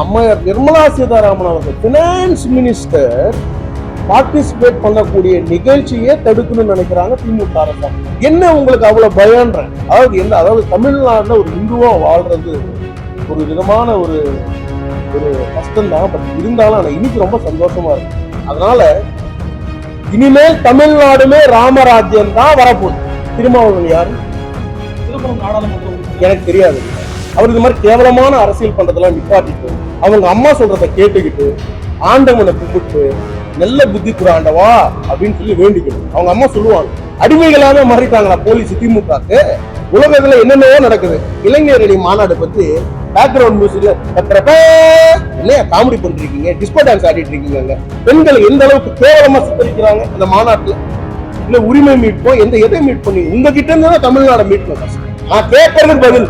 அம்மையார் நிர்மலா சீதாராமன் அவர்கள் finance minister participate பண்ணக்கூடிய நிகழ்ச்சியே தடுக்கணும்னு நினைக்கிறாங்க திமுக அரசாங்கம். என்ன உங்களுக்கு அவ்வளவு பயம்ன்றேன் அதாவது என்ன அதாவது தமிழ்நாட்டுல ஒரு இந்துவா வாழ்றது ஒரு விதமான ஒரு ஒரு கஷ்டம் தான் பட் இருந்தாலும் ஆனா இன்னைக்கு ரொம்ப சந்தோஷமா இருக்கு. அதனால இனிமேல் தமிழ்நாடுமே ராமராஜ்யம் தான் வரப்போகுது. திருமாவளவன் யாரு? சிதம்பரம் நாடாளுமன்ற உறுப்பினர். எனக்கு தெரியாது. அவர் இது மாதிரி கேவலமான அரசியல் பண்றதெல்லாம் நிப்பாட்டிட்டு அவங்க அம்மா சொல்றத கேட்டுக்கிட்டு ஆண்டவனை கும்பிட்டு நல்ல புத்தி குராண்டவா அப்படின்னு சொல்லி வேண்டிக்கணும் அவங்க அம்மா சொல்லுவாங்க அடிமைகளாக மாறிட்டாங்களா போலீஸ் திமுகக்கு? உலகத்துல என்னென்னவோ நடக்குது. இளைஞரணி மாநாடு பத்தி பேக்ரவுண்ட் மியூசிக்ல என்ன காமெடி பண்ணிருக்கீங்க டிஸ்கோ டான்ஸ் ஆடிட்டு இருக்கீங்க பெண்களை எந்த அளவுக்கு கேவலமா சித்தரிக்கிறாங்க இந்த மாநாட்டுல? இல்ல உரிமை மீட்போம் எந்த எதை மீட் பண்ணி உங்ககிட்ட இருந்து தான் தமிழ்நாடு மீட் பண்ண நான் கேட்கறதுக்கு பதில்.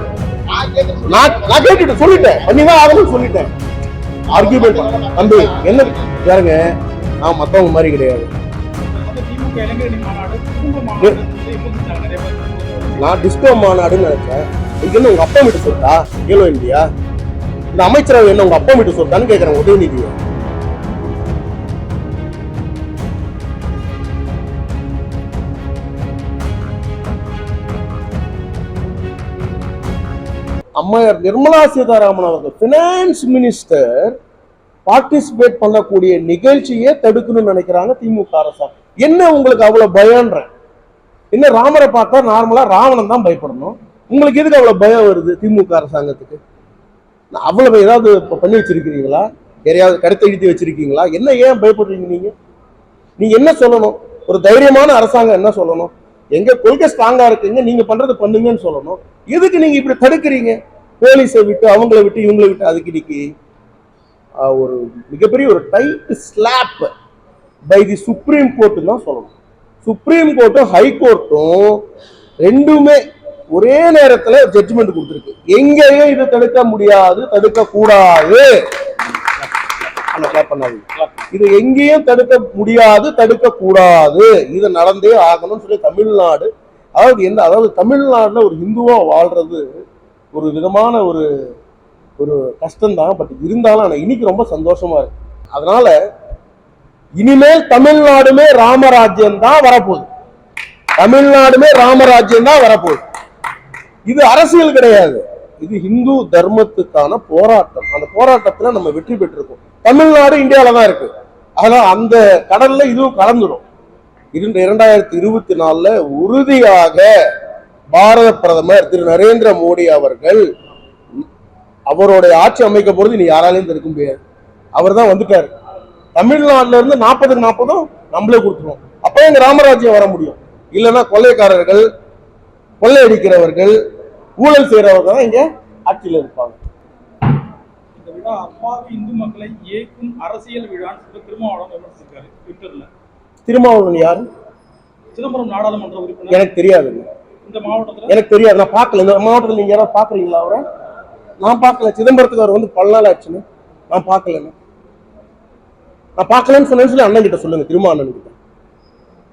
நான் நான் கேட்டுட்டு சொல்லிட்டேன். பண்ணிதான் ஆகணும்னு சொல்லிட்டேன். ஆர்கியூமெண்ட் தம்பி என்ன? பாருங்க நான் மத்தவங்க மாதிரி கிடையாது. நான் டிஸ்கோ மாநாடுன்னு நினைச்சேன். இது என்ன உங்க அப்பா வீட்டு சொல்லிட்டா கேலோ இந்தியா? இந்த அமைச்சரவை என்ன உங்க அப்பா வீட்டு சொல்லிட்டான்னு கேட்கறேன் உதயநிதியை. அம்மையார் நிர்மலா சீதாராமன் அவர்கள் ஃபினான்ஸ் மினிஸ்டர் பார்ட்டிசிபேட் பண்ணக்கூடிய நிகழ்ச்சியே தடுக்கணும்னு நினைக்கிறாங்க திமுக அரசாங்கம். என்ன உங்களுக்கு அவ்வளோ பயம்ன்றேன்? என்ன ராமரை பார்த்தா நார்மலாக ராவணன் தான் பயப்படணும்? உங்களுக்கு எதுக்கு அவ்வளோ பயம் வருது திமுக அரசாங்கத்துக்கு? அவ்வளவு ஏதாவது இப்போ பண்ணி வச்சிருக்கிறீங்களா? யாரையாவது கருத்தை எழுதி வச்சிருக்கீங்களா? என்ன ஏன் பயப்படுறீங்க நீங்கள் நீங்கள் என்ன சொல்லணும்? ஒரு தைரியமான அரசாங்கம் என்ன சொல்லணும்? எங்க கொள்கை ஸ்ட்ராங்கா இருக்குங்க நீங்க பண்றது பண்ணுங்கன்னு சொல்லணும். எதுக்கு நீங்க இப்படி தடுக்கிறீங்க? போலீஸை விட்டு அவங்கள விட்டு இவங்களை விட்டு அதுக்கு இன்னைக்கு ஒரு மிகப்பெரிய ஒரு tight slap by the supreme court தான் சொல்லணும். சுப்ரீம் கோர்ட்டும் ஹை கோர்ட்டும் ரெண்டுமே ஒரே நேரத்தில் ஜட்ஜ்மெண்ட் கொடுத்துருக்கு. எங்கேயும் இதை தடுக்க முடியாது தடுக்க கூடாது பண்ணாதீங்க. இது எங்கேயும் தடுக்க முடியாது தடுக்க கூடாது. இது நடந்தே ஆகணும்னு சொல்லி தமிழ்நாடு அதாவது எந்த அதாவது தமிழ்நாடுல ஒரு ஹிந்துவா வாழ்றது ஒரு விதமான ஒரு ஒரு கஷ்டம்தான் பட் இருந்தாலும் ஆனால் இன்னைக்கு ரொம்ப சந்தோஷமா இருக்கு. அதனால இனிமேல் தமிழ்நாடுமே ராமராஜ்யம் தான் வரப்போகுது. தமிழ்நாடுமே ராமராஜ்யம் தான் வரப்போகுது. இது அரசியல் கிடையாது. இது இந்து தர்மத்துக்கான போராட்டம். அந்த போராட்டத்தில் நம்ம வெற்றி பெற்றிருக்கோம். தமிழ்நாடு இந்தியாவில தான் இருக்கு. அதனால அந்த கடல்ல இதுவும் கலந்துடும் இரண்டு இரண்டாயிரத்தி இருபத்தி நாலுல உறுதியாக பாரத பிரதமர் திரு நரேந்திர மோடி அவர்கள் அவருடைய ஆட்சி அமைக்க போறது இனி யாராலையும் தடுக்க முடியாது. அவர் தான் வந்துட்டாரு. தமிழ்நாட்டில இருந்து நாற்பதுக்கு நாற்பதும் நம்மளே கொடுத்துருவோம். அப்போ எங்க ராமராஜ்யம் வர முடியும். இல்லைன்னா கொள்ளைக்காரர்கள் கொள்ளையடிக்கிறவர்கள் ஊழல் செய்யறவர்கள் தான் இங்க ஆட்சியில இருப்பாங்க. இந்த விழா அப்பாவி இந்து மக்களை ஏக்கும் அரசியல் விழான்னு சொல்லி திருமாவளவன் விமர்சிச்சிருக்காரு ட்விட்டர்ல. திருமாவளவன் யாரு? சிதம்பரம் நாடாளுமன்ற உறுப்பினர். எனக்கு தெரியாதுங்க. இந்த மாவட்டத்துல? எனக்கு தெரியாது. நான் பார்க்கல. இந்த மாவட்டத்தில் நீங்க யாராவது பாக்குறீங்களா அவரை? நான் பார்க்கல. சிதம்பரத்துக்கு அவர் வந்து பல நாள் ஆச்சுன்னு. நான் பார்க்கல நான் பார்க்கலன்னு சொன்னேன்னு சொல்லி அண்ணன் கிட்ட சொல்லுங்க. திரும்ப அண்ணன் கிட்ட.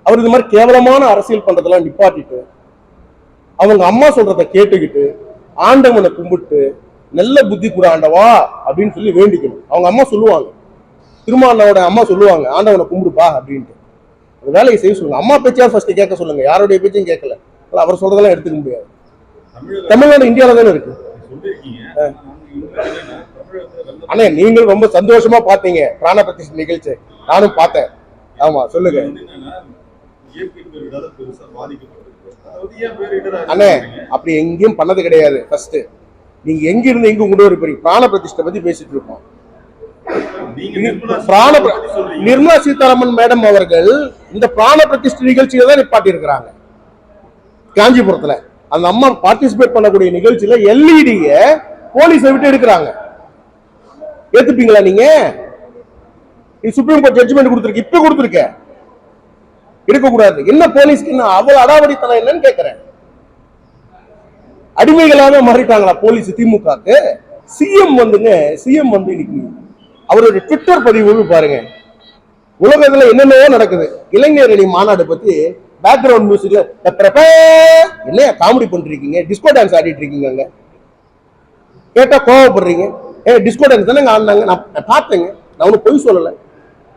அவர் இது மாதிரி கேவலமான அரசியல் பண்றதெல்லாம் நிப்பாட்டிட்டு அவங்க அம்மா சொல்றத கேட்டுக்கிட்டு ஆண்டவனை கும்பிட்டு நல்ல புத்தி கூட ஆண்டவா அப்படின்னு சொல்லி வேண்டிக்கணும். அவங்க அம்மா சொல்லுவாங்க. திருமாவளவோட அம்மா சொல்லுவாங்க ஆண்டவனை கும்பிடுப்பா அப்படின்ட்டு. அந்த வேலையை செய்ய சொல்லுங்க. அம்மா பேச்சா ஃபர்ஸ்ட் கேட்க சொல்லுங்க. யாருடைய பேச்சையும் கேட்கல. அவர் சொல்றதெல்லாம் எடுத்துக்க முடியாது. தமிழ்நாடு இந்தியாவில தானே இருக்கு? அண்ணே நீங்களும் ரொம்ப சந்தோஷமா பாத்தீங்க பிராண பிரதிஷ்டை நிகழ்ச்சி. நானும் பார்த்தேன். ஆமா சொல்லுங்க. அண்ணே அப்படி எங்கேயும் பண்ணது கிடையாது. ஃபர்ஸ்ட் நீங்க எங்க இருந்து எங்க கொண்டு வர போறீங்க? பிராண பிரதிஷ்டை பத்தி பேசிட்டு இருக்கோம். பிராண பிர- நிர்மலா சீதாராமன் மேடம் அவர்கள் இந்த பிராண பிரதிஷ்டை நிகழ்ச்சியை தான் நிப்பாட்டி இருக்கிறாங்க. காஞ்சிபுரத்துல. அந்த அம்மா பார்ட்டிசிபேட் பண்ணக்கூடிய நிகழ்ச்சியில எல்இடிய போலீஸை விட்டு எடுக்கிறாங்க. ஏத்துப்பீங்களா நீங்க? இது சுப்ரீம் கோர்ட் ஜட்ஜ்மெண்ட் கொடுத்துருக்கு. இப்ப கொடுத்துருக்க. எடுக்கக்கூடாது. என்ன போலீஸ்க்கு என்ன அவ்வளவு அடாவடித்தனம் என்னன்னு கேட்கிறேன் அடிமைகளாக மாறிட்டாங்களா போலீஸ் திமுகக்கு? சிஎம் வந்துங்க சிஎம் வந்து இன்னைக்கு அவருடைய ட்விட்டர் பதிவு பாருங்க. உலகத்துல என்னென்னவோ நடக்குது. இளைஞரணி மாநாடு பத்தி பேக்ரவுண்ட் மியூசிக்ல என்னையா காமெடி பண்ணிருக்கீங்க டிஸ்கோ டான்ஸ் ஆடிட்டு இருக்கீங்க கேட்டா கோவப்படுறீங்க. ஏ டிஸ்கோ டான்ஸ் தானே ஆடினாங்க. நான் பார்த்தேங்க. நான் ஒன்றும் பொய் சொல்லலை.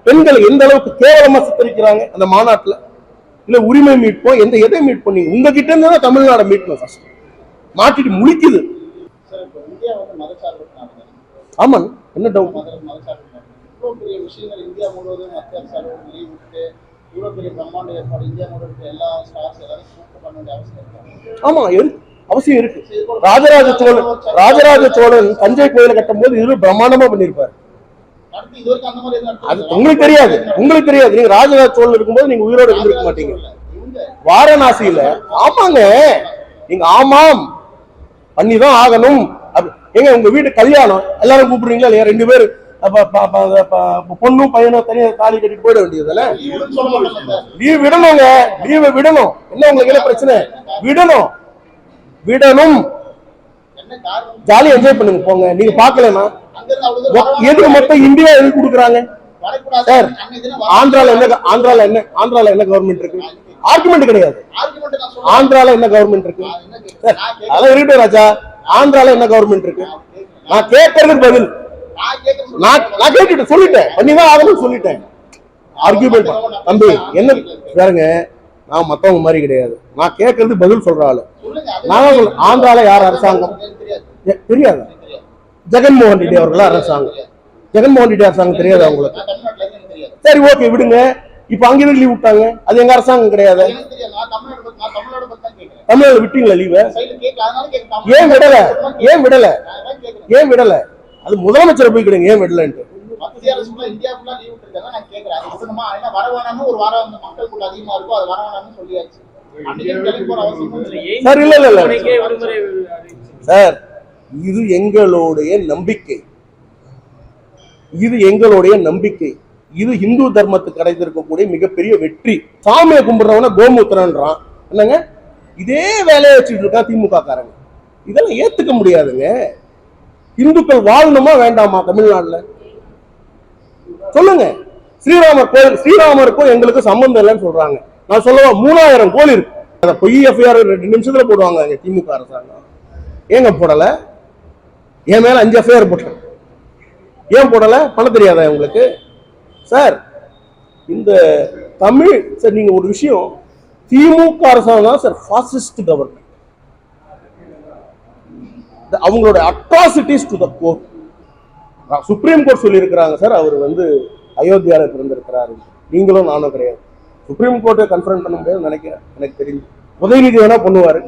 பெண்களை எந்த அளவுக்கு கேவலமா சித்தரிக்கிறாங்க அந்த மாநாட்டுல? இல்லை உரிமை மீட்போம் எந்த எதை மீட் பண்ணீங்க உங்ககிட்ட இருந்து தான் தமிழ்நாடை மீட்போம் ஃபர்ஸ்ட் மாட்டிட்டு முழிக்குது ஆமாங்க. என்ன டவுட் ஆமா அவசியம் இருக்கு. ராஜராஜ சோழன் ராஜராஜ சோழன் தஞ்சை கோயிலை கட்டும் போது இது பிரம்மாண்டமா பண்ணிருப்பாரு அது உங்களுக்கு தெரியாது உங்களுக்கு தெரியாது. நீங்க ராஜராஜ சோழன் இருக்கும்போது நீங்க உயிரோட இருந்திருக்க மாட்டீங்க. வாரணாசியில ஆமாங்க. நீங்க ஆமாம். பண்ணிதான் ஆகணும். ஏங்க உங்க வீட்டு கல்யாணம்? எல்லாரும் கூப்பிடுறீங்களா இல்லையா? ரெண்டு பேர். பொண்ணும் பையனும் தனியா தாலி கட்டிட்டு போயிட வேண்டியதுல லீவ் விடணுங்க. லீவை விடணும். என்ன உங்களுக்கு என்ன பிரச்சனை? விடணும். விடணும். ஜாலியா என்ஜாய் பண்ணுங்க போங்க. நீங்க பாக்கலன்னா எதுக்கு மொத்தம் இந்தியா எதுக்கு கொடுக்குறாங்க? சார், ஆந்திரால என்ன ஆந்திரால என்ன ஆந்திரால என்ன கவர்மெண்ட் இருக்கு? ஆர்குமெண்ட் கிடையாது. ஆர்குமெண்ட் ஆந்திரால என்ன கவர்மெண்ட் இருக்கு? அதெல்லாம் இருக்கட்டும் ராஜா. ஆந்திரால என்ன கவர்மெண்ட் இருக்கு? நான் கேட்கறதுக்கு பதில். நான் நான் கேட்டுட்டு சொல்லிட்டேன். பண்ணிதான் ஆகணும்னு சொல்லிட்டேன். ஆர்கியூமெண்ட் தம்பி என்ன பாருங்க நான் மத்தவங்க மாதிரி கிடையாது. நான் கேட்கறது பதில் சொல்ற ஆளு. நான் சொல்றேன். ஆந்திரால யார் அரசாங்கம்? தெரியாது. ஜெகன்மோகன் ரெட்டி அவர்களா அரசாங்கம். ஜெகன்மோகன் ரெட்டி அரசாங்கம் தெரியாது அவங்களுக்கு. சரி ஓகே விடுங்க. இப்ப அங்கிருந்து லீவ் விட்டாங்க? அது எங்க அரசாங்கம் கிடையாது. எனக்கு தெரியாது. நான் தமிழ்நாடு விட்டீங்களா லீவ ஏன் விடல? ஏன் விடல? ஏன் விடல? அது முதலமைச்சரை போய் கேளுங்க. ஏன் விடலன்ட்டு. சார் இல்ல இல்ல. சார் இது எங்களுடைய நம்பிக்கை. இது எங்களுடைய நம்பிக்கை. இது இந்து தர்மத்துக்கு கிடைத்திருக்கக்கூடிய மிகப்பெரிய வெற்றி. சாமியை கும்பிடுறவன கோமூத்திரன்றான். என்னங்க? இதே வேலையை வச்சுட்டு இருக்கான் திமுக காரங்க. இதெல்லாம் ஏத்துக்க முடியாதுங்க. இந்துக்கள் வாழணுமா வேண்டாமா தமிழ்நாட்டில்? சொல்லுங்க. ஸ்ரீராமர் கோயில் ஸ்ரீராமருக்கும் எங்களுக்கு சம்பந்தம் இல்லைன்னு சொல்றாங்க. நான் சொல்லவா மூணாயிரம் கோயில் இருக்கு. அதை பொய் எஃப்ஐஆர் ரெண்டு நிமிஷத்துல போடுவாங்க திமுக அரசாங்கம். ஏங்க போடல? என் மேல அஞ்சு எஃப்ஐஆர் போட்டேன். ஏன் போடல? பண்ண தெரியாதா உங்களுக்கு? சார் இந்த தமிழ் சார் நீங்க ஒரு விஷயம் திமுக அரசாங்கம் தான் சார் ஃபாசிஸ்ட் கவர்மெண்ட் அவங்களோட atrocities to the court supreme court சொல்லியிருக்கிறாங்க சார் அவர் வந்து அயோத்தியாவில் பிறந்திருக்கிறாரு. நீங்களும் நானும் கிடையாது. சுப்ரீம் கோர்ட்டை கன்ஃபரன்ட் பண்ண முடியாது நினைக்கிறேன். எனக்கு தெரியும். உதயநிதி வேணா பண்ணுவாரு.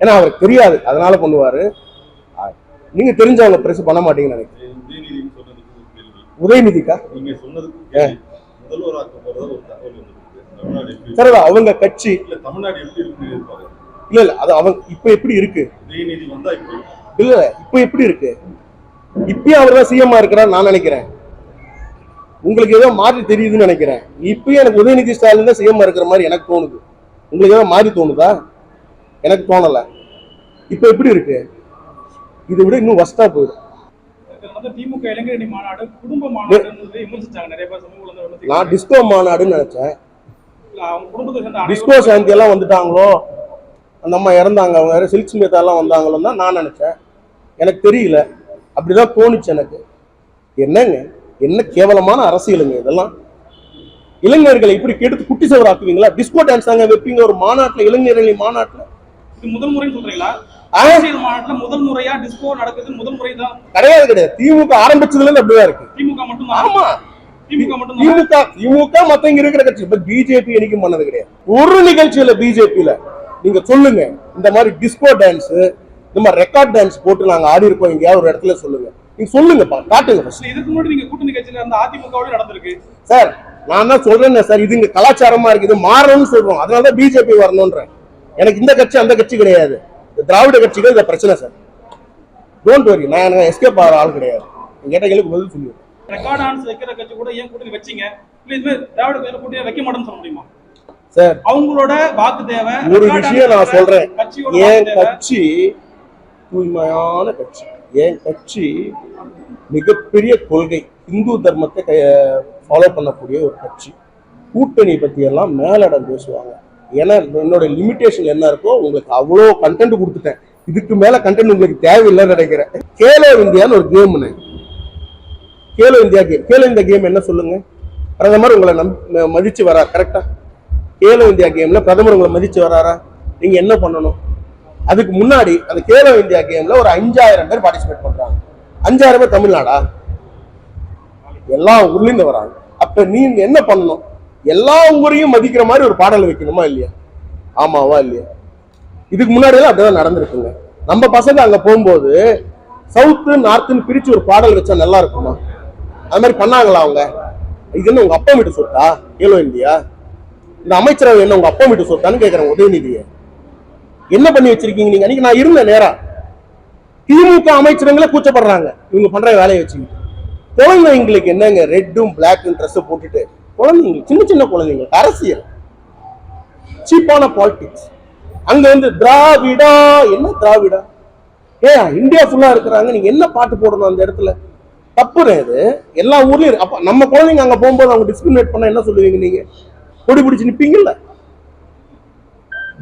ஏன்னா அவருக்கு தெரியாது. அதனால பண்ணுவாரு. நீங்கள் நீங்க தெரிஞ்சவங்க பிரஸ் பண்ண மாட்டீங்கன்னு நினைக்கிறேன் உதயநிதி சொன்னதுக்கு ஒரு கேள்வி உதயநிதிக்கா? நீங்க சொன்னதுக்கு முதல்வராக்க போறதா ஒரு தகவல் சார் அவங்க கட்சி இல்ல தமிழ்நாடு எப்படி எதிர்பார்க்கறீங்க இல்ல இல்ல அது அவங்க இப்ப எப்படி இருக்கு? உதயநிதி வந்தா இப்படி இல்ல இல்ல இப்ப எப்படி இருக்கு? இப்பயும் அவர் தான் சிஎம்மா இருக்கிறார் நான் நினைக்கிறேன். உங்களுக்கு ஏதோ மாறி தெரியுதுன்னு நினைக்கிறேன். இப்பயும் எனக்கு உதயநிதி ஸ்டாலின் தான் சிஎம்மா இருக்கிற மாதிரி எனக்கு தோணுது. உங்களுக்கு ஏதோ மாறி தோணுதா? எனக்கு தோணல. இப்ப எப்படி இருக்கு? இதை விட இன்னும் வஸ்டா போயிடும். திமுக இளைஞரணி மாநாடு குடும்ப மாநாடுன்னு விமர்சிச்சாங்க. நிறைய பேர் சமூக வலைதளங்கள்ல விமர்சிச்சாங்க. நான் டிஸ்கோ மாநாடுன்னு நினைச்சேன். டிஸ்கோ சாந்தி எல்லாம் வந்துட்டாங்களோ? அந்த அம்மா இறந்தாங்க அவங்க யாரும் சில்க் ஸ்மிதா எல்லாம் வந்தாங்களோ தான் நான் நினைச்சேன். எனக்கு தெரியல. அப்படிதான் தோணுச்சு எனக்கு. என்னங்க? என்ன கேவலமான அரசியலுங்க இதெல்லாம்? இளைஞர்களை இப்படி கெடுத்து குட்டி சவர் ஆக்குவீங்களா? டிஸ்கோ டான்ஸ் அங்க வைப்பீங்க ஒரு மாநாட்டுல இளைஞரணி மாநாட்டுல? இது முதல் முறைன்னு சொல்றீங்களா? அரசியல் மாநாட்டுல முதல் முறையா டிஸ்கோ நடக்குது. முதல் முறை தான் கிடையாது கிடையாது. திமுக ஆரம்பிச்சதுல இருந்து அப்படிதான் இருக்கு. திமுக மட்டும்தான். ஆமா. திமுக திமுக திமுக மத்த இங்க இருக்கிற கட்சி. இப்ப பிஜேபி என்னைக்கும் பண்ணது கிடையாது. ஒரு நிகழ்ச்சியில பிஜேபியில நீங்க சொல்லுங்க. இந்த மாதிரி டிஸ்கோ டான்ஸ் இந்த மாதிரி ரெக்கார்ட் டான்ஸ் போட்டு நாங்க ஆடி இருக்கோம். எங்கேயாவது ஒரு இடத்துல சொல்லுங்க. நீங்க சொல்லுங்கப்பா. காட்டுங்க இதுக்கு முன்னாடி நீங்க கூட்டணி கட்சியில இருந்த அதிமுகவோட நடந்திருக்கு. சார் நான் தான் சொல்றேன் சார். இது இங்க கலாச்சாரமா இருக்கு இது மாறணும்னு சொல்றோம். அதனாலதான் பிஜேபி வரணும்ன்றேன். எனக்கு இந்த கட்சி அந்த கட்சி கிடையாது. இந்த திராவிட கட்சிகள் இந்த பிரச்சனை சார். டோன்ட் வரி நான் எனக்கு எஸ்கேப் ஆகிற ஆள் கிடையாது. கேட்ட கேள்விக்கு பதில் சொல்லுவேன் ரெக்கார்ட் டான்ஸ் வைக்கிற கட்சி கூட ஏன் கூட்டணி வச்சீங்க? இல்ல திராவிட கட்சியில கூட்டணி வைக்க மாட்டேன்னு சொல்ல முடியுமா? சார் அவங்களோட வாக்கு தேவை ஒரு விஷயம் நான் சொல்றேன். என் கட்சி தூய்மையான கட்சி. என் கட்சி மிகப்பெரிய கொள்கை இந்து தர்மத்தை ஃபாலோ பண்ணக்கூடிய ஒரு கட்சி. கூட்டணி பத்தி எல்லாம் மேலிடம் பேசுவாங்க. ஏன்னா என்னோட லிமிட்டேஷன் என்ன இருக்கோ உங்களுக்கு அவ்வளோ கண்டென்ட் கொடுத்துட்டேன். இதுக்கு மேல கண்டென்ட் உங்களுக்கு தேவையில்லைன்னு நினைக்கிறேன். கேலோ இந்தியான்னு ஒரு கேம்னு Khelo India game Khelo India game என்ன சொல்லுங்க? பிரதமர் உங்களை நம் மதிச்சு வரார் கரெக்டா கேலோ இந்தியா கேம்ல பிரதமர் உங்களை மதிச்சு வராரா நீங்க என்ன பண்ணணும்? அதுக்கு முன்னாடி அந்த கேலோ இந்தியா கேம்ல ஒரு அஞ்சாயிரம் பேர் பார்ட்டிசிபேட் பண்றாங்க. அஞ்சாயிரம் பேர் தமிழ்நாடா? எல்லா ஊர்ல வராங்க அப்ப நீங்க என்ன பண்ணணும்? எல்லா ஊரையும் மதிக்கிற மாதிரி ஒரு பாடல் வைக்கணுமா இல்லையா? ஆமாவா இல்லையா? இதுக்கு முன்னாடி எல்லாம் அப்படிதான் நடந்திருக்குங்க. நம்ம பசங்க அங்க போகும்போது சவுத்து நார்த்துன்னு பிரிச்சு ஒரு பாடல் வச்சா நல்லா இருக்குமா? அது மாதிரி பண்ணாங்களா அவங்க? இது என்ன உங்க அப்பா வீட்டு சொத்தா? கேலோ இந்தியா. இந்த அமைச்சரவை என்ன உங்க அப்பா வீட்டு சொத்தான்னு கேக்குறேன் உதயநிதியை. என்ன பண்ணி வச்சிருக்கீங்க நீங்க? அன்னைக்கு நான் இருந்தேன் நேரா. திமுக அமைச்சரங்களே கூச்சப்படுறாங்க. இவங்க பண்ற வேலையை வச்சுக்கிட்டு. குழந்தைங்களுக்கு என்னங்க? ரெட்டும் பிளாக்கும் ட்ரெஸ் போட்டுட்டு குழந்தைங்க சின்ன சின்ன குழந்தைங்க அரசியல். சீப்பான பாலிடிக்ஸ் அங்க வந்து திராவிடா என்ன திராவிடா? ஏ இந்தியா ஃபுல்லா இருக்கிறாங்க நீங்க என்ன பாட்டு போடணும் அந்த இடத்துல? தப்பு இது. எல்லா ஊர்லயும் அப்ப நம்ம குழந்தைங்க அங்க போகும்போது அவங்க டிஸ்கிரிமினேட் பண்ண என்ன சொல்லுவீங்க நீங்க? கொடி பிடிச்சு நிப்பீங்கல்ல?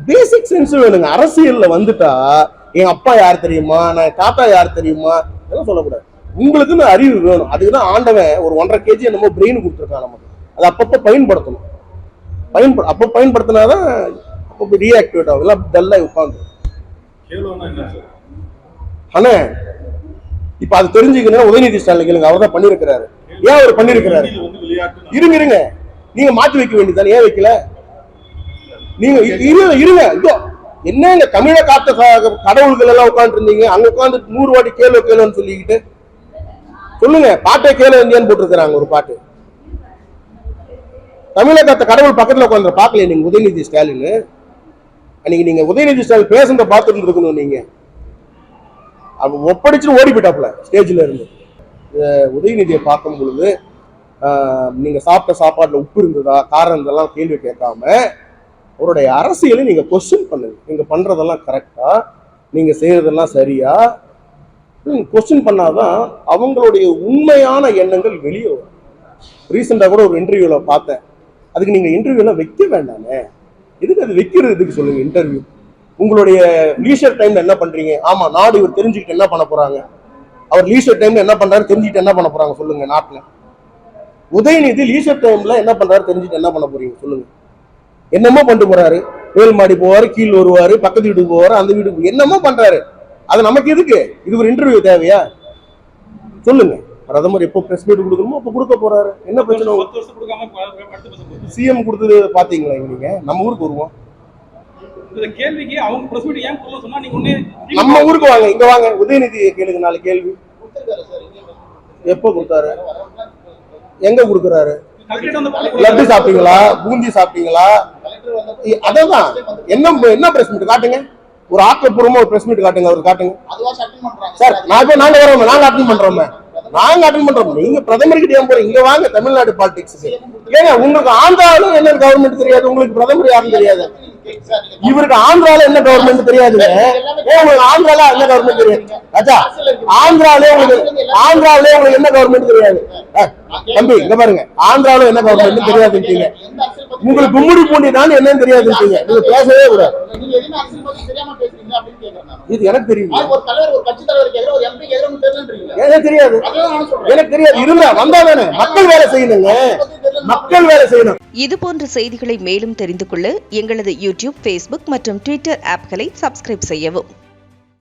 பேசிக் சென்ஸ் வேணுங்க. அரசியல்ல வந்துட்டா என் அப்பா யார் தெரியுமா? நான் தாத்தா யார் தெரியுமா? இதெல்லாம் சொல்லக்கூடாது. உங்களுக்குன்னு அறிவு வேணும். அதுக்கு தான் ஆண்டவன் ஒரு ஒன்றரை கேஜி என்னமோ பிரெயின் கொடுத்துருக்கான் நமக்கு. அதை அப்பப்போ பயன்படுத்தணும். பயன்படு அப்போ பயன்படுத்தினாதான் அப்போ ரீஆக்டிவேட் ஆகும். எல்லாம் டல்லாக உட்காந்து அண்ணே இப்போ ஆனா இப்ப அது தெரிஞ்சுக்கணும் உதயநிதி ஸ்டாலின் கேளுங்க. அவர் தான் பண்ணிருக்கிறாரு. ஏன் அவர் பண்ணிருக்கிறாரு? இருங்க இருங்க. நீங்க மாத்தி வைக்க வேண்டியதானே ஏன் வைக்கல? நீங்க இருங்க இருங்க. இதோ என்னங்க தமிழை காத்த கடவுள்கள் எல்லாம் உட்கார்ந்து இருந்தீங்க அங்க உட்காந்து நூறு வாட்டி கேளு கேளுன்னு சொல்லிக்கிட்டு. சொல்லுங்க பாட்டை கேளு இந்தியான்னு போட்டிருக்கிறாங்க ஒரு பாட்டு. தமிழகத்தை கடவுள் பக்கத்தில் உட்காந்து பார்க்கல நீங்கள் உதயநிதி ஸ்டாலின் அன்னைக்கு நீங்கள் உதயநிதி ஸ்டாலின் பேசுகிறத பார்த்துட்டு இருக்கணும் நீங்கள் அவங்க ஒப்படைச்சிட்டு ஓடி போயிட்டாப்ல ஸ்டேஜில் இருந்து. உதயநிதியை பார்க்கும் பொழுது நீங்கள் சாப்பிட்ட சாப்பாட்டில் உப்பு இருந்ததா காரம் இதெல்லாம் கேள்வி கேட்காம அவருடைய அரசியலை நீங்கள் கொஸ்டின் பண்ணுங்க. நீங்கள் பண்ணுறதெல்லாம் கரெக்டாக நீங்கள் செய்கிறதெல்லாம் சரியா? கொஸ்டின் பண்ணாதான் அவங்களுடைய உண்மையான எண்ணங்கள் வெளியே வரும். ரீசெண்டாக கூட ஒரு இன்டர்வியூவில் பார்த்தேன். அதுக்கு நீங்கள் இன்டர்வியூலாம் வைக்க வேண்டாமே. எதுக்கு அது வைக்கிறதுக்கு சொல்லுங்க இன்டர்வியூ உங்களுடைய லீஷர் டைம்ல என்ன பண்றீங்க? ஆமா நாடு இவர் தெரிஞ்சுக்கிட்டு என்ன பண்ண போறாங்க? அவர் லீஷர் டைம்ல என்ன பண்றாரு தெரிஞ்சுக்கிட்டு என்ன பண்ண போறாங்க சொல்லுங்க நாட்டுல. உதயநிதி லீஷர் டைம்ல என்ன பண்றாரு தெரிஞ்சுட்டு என்ன பண்ண போறீங்க சொல்லுங்க. என்னமோ பண்ணிட்டு போறாரு. மேல் மாடி போவாரு கீழ் வருவாரு பக்கத்து வீட்டுக்கு போவாரு அந்த வீட்டுக்கு என்னமோ பண்றாரு. அது நமக்கு எதுக்கு? இது ஒரு இன்டர்வியூ தேவையா? சொல்லுங்க. பிரதமர் எப்போ பிரஸ் மீட் கொடுக்கணுமோ அப்போ கொடுக்க போறாரு. என்ன பிரச்சனை. சிஎம் கொடுத்தது பாத்தீங்களா நீங்க? நம்ம ஊருக்கு வருவோம். கேள்விக்கு அவங்க பிரஸ் மீட் ஏன் கொடுக்கல சொன்னா நீங்க ஒண்ணு நம்ம ஊருக்கு வாங்க இங்க வாங்க. உதயநிதி கேளுங்க நாலு கேள்வி. எப்போ கொடுத்தாரு? எங்க கொடுக்குறாரு? லட்டு சாப்பிட்டீங்களா? பூந்தி சாப்பிட்டீங்களா? அதான். என்ன என்ன பிரஸ் மீட் காட்டுங்க. ஒரு ஆக்கப்பூர்வமா ஒரு பிரஸ் மீட் காட்டுங்க அவர் காட்டுங்க. அதுவா அட்டன் பண்றாங்க. சார் நான் போய் நாங்க வரோம் நாங்க அட்டன் பண்றோமே. நாங்க அட்டன் பண்றோம் நீங்க பிரதமர் கிட்ட ஏன் போறீங்க? இங்க வாங்க தமிழ்நாடு பாலிடிக்ஸ் ஏங்க உங்களுக்கு ஆந்திராவிலும் என்ன கவர்மெண்ட் தெரியாது? உங்களுக்கு பிரதமர் யாரும் தெரியாது. இவருக்கு ஆந்திரால என்ன கவர்மெண்ட் தெரியாதுங்க. உங்களுக்கு ஆந்திரால என்ன கவர்மெண்ட் தெரியாது. ராஜா ஆந்திராலே உங்களுக்கு ஆந்திராவிலே உங்களுக்கு என்ன கவர்மெண்ட் தெரியாது. தம்பி இங்க பாருங்க. ஆந்திராவில என்ன கவர்மெண்ட் தெரியாதுன்றீங்க உங்களுக்கு கும்முடி பூண்டி தான் என்னன்னு தெரியாதுன்றீங்க நீங்க பேசவே கூடாது. நீங்க எதுவுமே அரசியல் பத்தி தெரியாம பேசுறீங்க அப்படின்னு கேக்குறேன் நான். இது எனக்கு தெரியும். ஆனா, ஒரு தலைவர் ஒரு கட்சி தலைவர் கேக்குற ஒரு எம்பி கேக்குற தெரியலன்றீங்களா எனக்கு தெரியாது? எனக்கு தெரியாது. இருந்தா வந்தா தானே. மக்கள் வேலை செய்யணுங்க. மக்கள் வேலை செய்யணும். இது போன்ற செய்திகளை மேலும் தெரிந்து கொள்ள எங்களது யூடியூப் ஃபேஸ்புக் மற்றும் ட்விட்டர் ஆப்களை சப்ஸ்கிரைப் செய்யவும்.